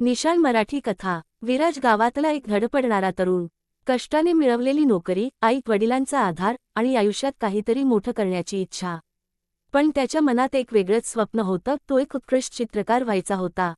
निशाल मराठी कथा. विराज गावातला एक धडपडणारा तरुण. कष्टाने मिळवलेली नोकरी आई वडिलांचा आधार आणि आयुष्यात काहीतरी मोठं करण्याची इच्छा. पण त्याच्या मनात एक वेगळंच स्वप्न होतं तो एक उत्कृष्ट चित्रकार व्हायचा होता.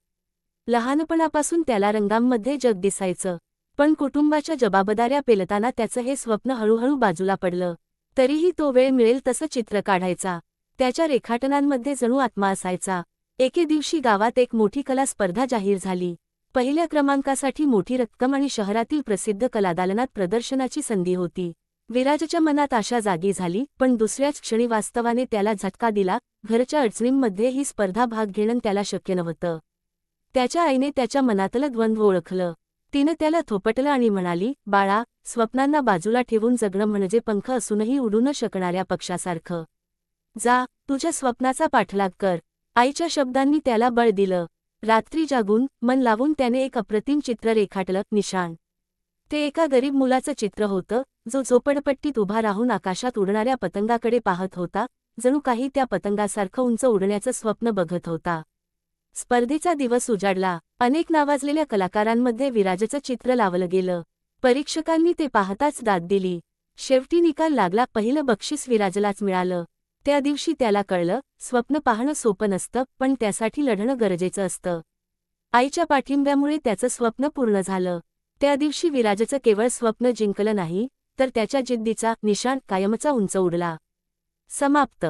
लहानपणापासून त्याला रंगांमध्ये जग दिसायचं. पण कुटुंबाच्या जबाबदाऱ्या पेलताना त्याचं हे स्वप्न हळूहळू बाजूला पडलं. तरीही तो वेळ मिळेल तसं चित्र काढायचा. त्याच्या रेखाटनांमध्ये जणू आत्मा असायचा. एके दिवशी गावात एक मोठी कला स्पर्धा जाहीर झाली. पहिल्या क्रमांकासाठी मोठी रक्कम आणि शहरातील प्रसिद्ध कलादालनात प्रदर्शनाची संधी होती. विराजच्या मनात आशा जागी झाली पण दुसऱ्याच क्षणी वास्तवाने त्याला झटका दिला घरच्या अडचणींमध्ये ही स्पर्धा भाग घेणं त्याला शक्य नव्हतं. त्याच्या आईने त्याच्या मनातलं द्वंद्व ओळखलं. तिनं त्याला थोपटलं आणि म्हणाली बाळा स्वप्नांना बाजूला ठेवून जगणं म्हणजे पंख असूनही उडू न शकणाऱ्या पक्षासारखं. जा तुझ्या स्वप्नाचा पाठलाग कर. आईच्या शब्दांनी त्याला बळ दिलं. रात्री जागून मन लावून त्याने एक अप्रतिम चित्र रेखाटलं निशाण. ते एका गरीब मुलाचं चित्र होतं जो झोपडपट्टीत उभा राहून आकाशात उडणाऱ्या पतंगाकडे पाहत होता जणू काही त्या पतंगासारखं उंच उडण्याचं स्वप्न बघत होता. स्पर्धेचा दिवस उजाडला अनेक नावाजलेल्या कलाकारांमध्ये विराजचं चित्र लावलं गेलं. परीक्षकांनी ते पाहताच दाद दिली. शेवटी निकाल लागला पहिलं बक्षीस विराजलाच मिळालं. त्या दिवशी त्याला कळलं स्वप्न पाहणं सोपं नसतं पण त्यासाठी लढणं गरजेचं असतं. आईच्या पाठिंब्यामुळे त्याचं स्वप्न पूर्ण झालं. त्या दिवशी विराजचं केवळ स्वप्न जिंकलं नाही तर त्याच्या जिद्दीचा निशाण कायमचा उंच उडला. समाप्त.